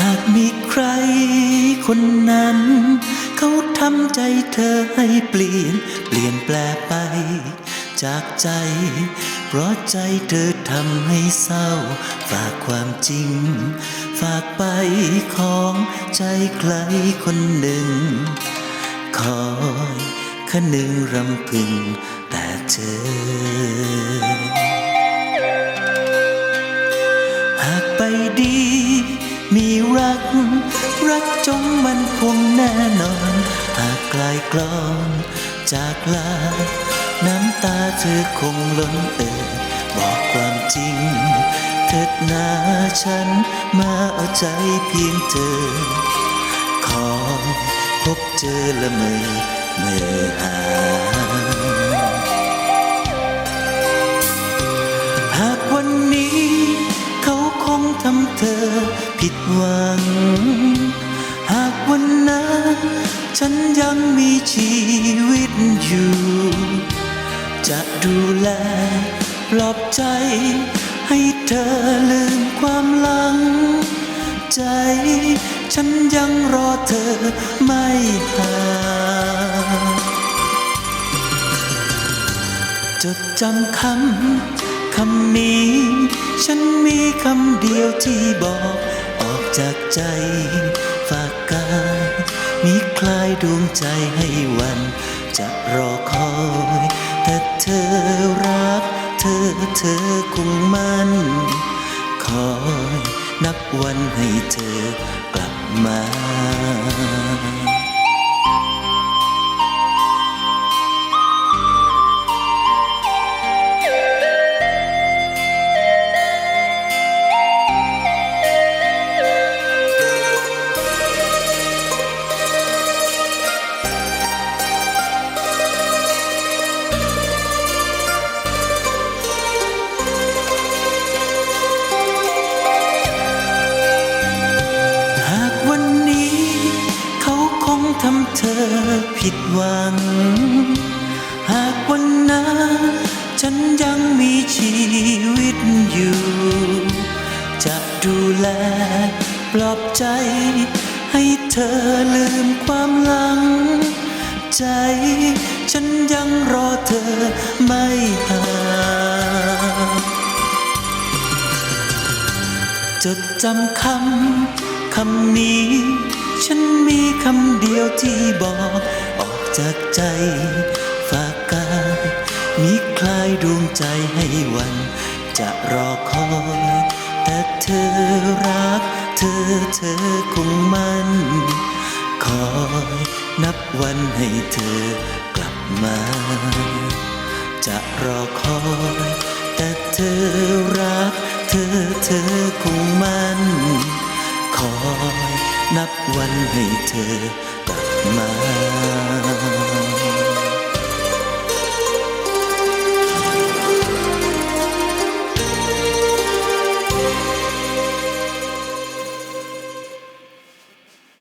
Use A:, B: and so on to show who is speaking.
A: หากมีใครคนนั้น เขาทำใจเธอให้เปลี่ยน เปลี่ยนแปลไป จากใจ เพราะใจเธอทำให้เศร้า ฝากความจริง ฝากไปของใจใครคนหนึ่ง คอยคนึงรำพึงแต่เธอ หากไปดี มีรัก รักจงมันคงแน่นอน หากกลายกลอนจากลา น้ำตาเธอคงล้นเอ่อบอกความจริง เถิดนาฉันมาเอาใจเพียงเธอ ขอพบเจอละเมอเมื่อหา ผิดหวัง หากวันนั้นฉันยังมีชีวิตอยู่ จะดูแลปลอบใจ ให้เธอลืมความหลัง ใจฉันยังรอเธอไม่ห่างจดจำคำคำนี้ ฉันมีคำเดียวที่บอก ออกจากใจฝากกายมีคลายดวงใจให้วัน จะรอคอย แต่เธอรัก เธอเธอคงมันคอยนับวันให้เธอกลับมา ผิดหวัง หากวันนั้นฉันยังมีชีวิตอยู่ จะดูแลปลอบใจ ให้เธอลืมความหลัง ใจ ฉันยังรอเธอไม่ห่างจดจำคำคำนี้ ฉันมีคำเดียวที่บอกออก จากใจ ฝากกายมีคลายดวงใจให้วัน จะรอคอย แต่เธอรัก เธอเธอคงมันคอยนับวันให้เธอกลับมา จะรอคอยแต่เธอรัก เธอเธอคงมันคอยนับวันให้เธอ Mà